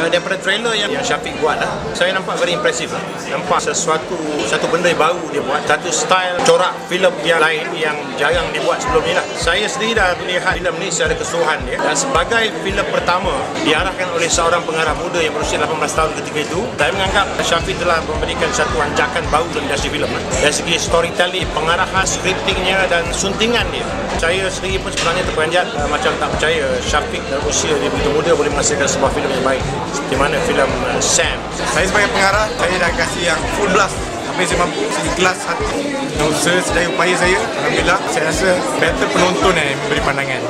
uh, daripada trailer yang, yang Syafiq buat lah saya nampak very impressive lah. Nampak sesuatu satu benda yang baru dia buat satu style corak filem yang lain yang jarang dibuat sebelum ni lah. Saya sendiri dah melihat filem ni secara keseluruhan dia. Dan sebagai filem pertama diarahkan oleh seorang pengarah muda yang berusia 18 tahun ketika itu saya menganggap Syafiq telah memberikan satu anjakan baru dalam industri filem lah. dari segi storytelling pengarahan scriptingnya dan suntingan dia. Saya sendiri pun sebenarnya terperanjat uh, macam tak percaya Syafiq dalam usia dia begitu muda boleh menghasilkan sebuah filem yang baik seperti mana filem uh, Sam? Saya sebagai pengarah, saya dah kasih yang full blast. Sampai saya mampu, saya ikhlas hati usaha sedaya upaya saya Alhamdulillah, saya rasa better penonton yang memberi pandangan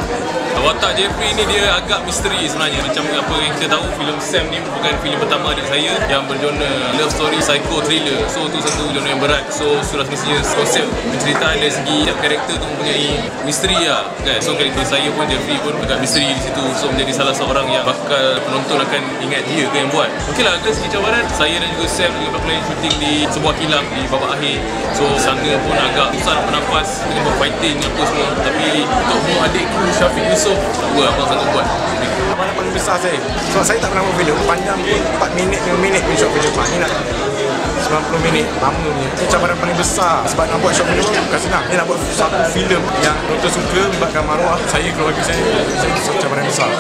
Watak Jeffrey ni dia agak misteri sebenarnya. Macam apa yang kita tahu filem Sam ni bukan filem pertama adik saya Yang berjona love story psycho thriller. So tu satu genre yang berat. So sudah semestinya konsep penceritaan dari segi setiap karakter tu mempunyai misteri lah kan? So karakter saya pun Jeffrey pun agak misteri di situ. So menjadi salah seorang yang bakal penonton akan ingat dia ke yang buat. Okey lah dari segi cabaran Saya dan juga Sam bakal lain syuting di sebuah kilang di babak akhir. So sangga pun agak susah nak bernafas Dengan buat fighting apa semua. Tapi untuk mu adikku Syafiq Yusof Tak apa abang sanggup buat Harapan paling besar saya. Sebab saya tak pernah buat filem Panjang pun 4 minit 5 minit pun short filem Pak ni nak 90 minit. Lama punya Itu cabaran paling besar Sebab nak buat short filem pun bukan senang. Ni nak buat satu filem yang penonton suka Membuatkan maruah. Saya keluarga saya Saya satu cabaran besar.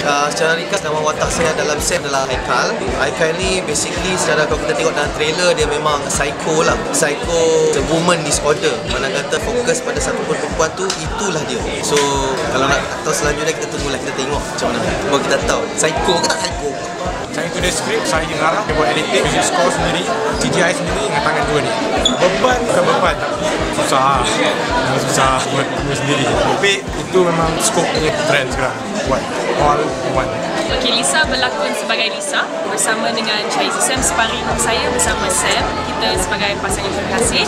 Uh, secara ringkas nama watak saya dalam set adalah Haikal. Haikal ni basically secara kalau kita tengok dalam trailer dia memang psycho lah. Psycho the woman disorder. Mana kata fokus pada satu perempuan tu itulah dia. So kalau nak tahu selanjutnya kita tunggulah kita tengok macam mana. Baru kita tahu. Psycho ke tak psycho? Saya tulis skrip, saya ngarang, saya buat editing, music score sendiri, CGI sendiri dengan tangan dua ni. Beban bukan beban, susah. Memang susah buat dua sendiri. Tapi itu memang skop punya trend sekarang. Buat all one. Okey, Lisa berlakon sebagai Lisa bersama dengan Chaizi Sam sparring saya bersama Sam. Kita sebagai pasangan terkasih.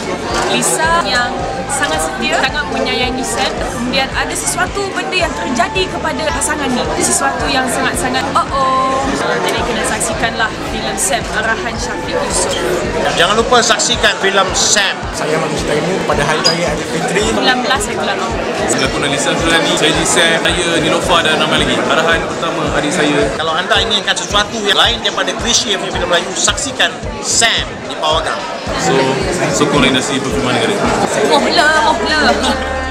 Lisa yang sangat setia, sangat menyayangi Sam. Kemudian ada sesuatu benda yang terjadi kepada pasangan ni. Sesuatu yang sangat-sangat oh oh. Jadi kena saksikanlah filem Sam arahan Syafiq Yusof. jangan lupa saksikan filem Sam Saya amat mencintaimu pada hari raya Aidilfitri. Bulan belas saya bulan Oktober. Lakonan Lisa Sulani Saya Sam Saya Nilofa dan ramai lagi Arahan pertama adik saya kalau anda inginkan sesuatu yang lain daripada klise punya filem Melayu saksikan Sam di Pawagam So Sokonglah industri perfilman negara Mohla, mohla.